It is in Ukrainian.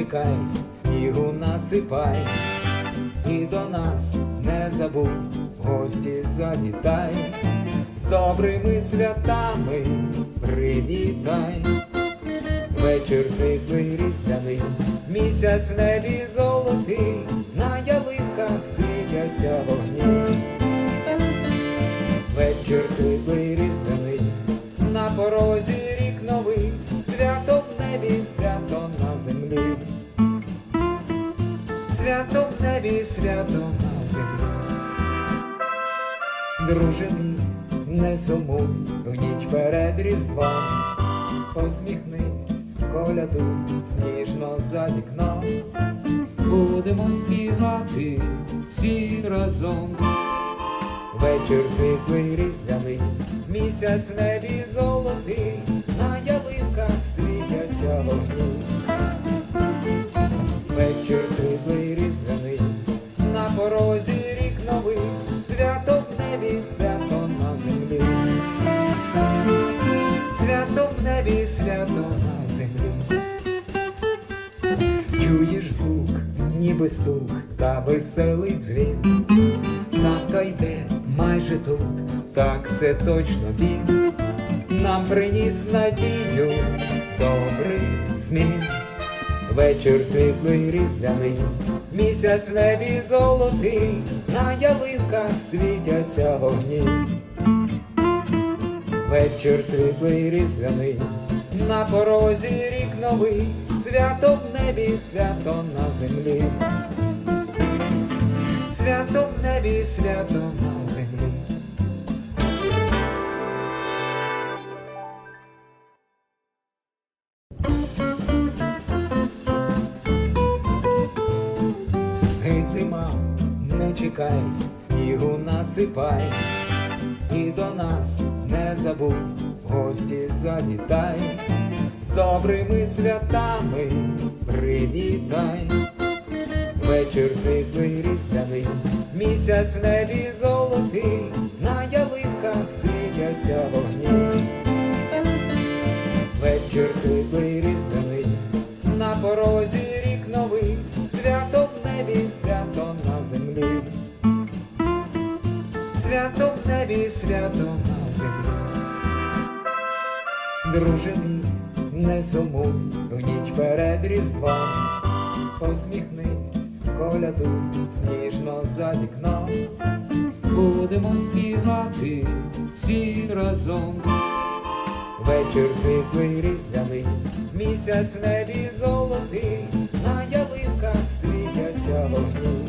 чекай, снігу насипай, і до нас не забудь, гості завітай, з добрими святами привітай. Вечір світлий різдвяний, місяць в небі золотий, на ялинках світяться вогні. Вечір світлий різдвяний, на порозі Свято в небі, свято на землі. Друже мій, не сумуй в ніч перед різдвом, посміхнись, колядуй сніжно за вікном, будемо співати всі разом. Вечір світлий різдвяний, місяць в небі золотий, на ялинках світяться вогні. Чуєш звук, ніби стук та веселий дзвін. Савка йде майже тут, так це точно він. Нам приніс надію, добрий змін. Вечір світлий різдвяний, місяць в небі золотий, на ялинках світяться вогні. Вечір світлий різдвяний, на порозі рік новий, свято в небі, свято на землі. Свято в небі, свято на землі. Гей, зима, не чекай, снігу насипай, і до нас не забудь, в гості завітай, з добрими святами привітай. Вечір світлий різдвяний, місяць в небі золотий, на ялинках світяться вогні. Вечір світлий свято на землі. Друже не сумуй в ніч перед різдвом, посміхнись, колядуй сніжно за вікном, будемо співати всі разом. Вечір світлий різдвяний, місяць в небі золотий, на ялинках світяться вогні.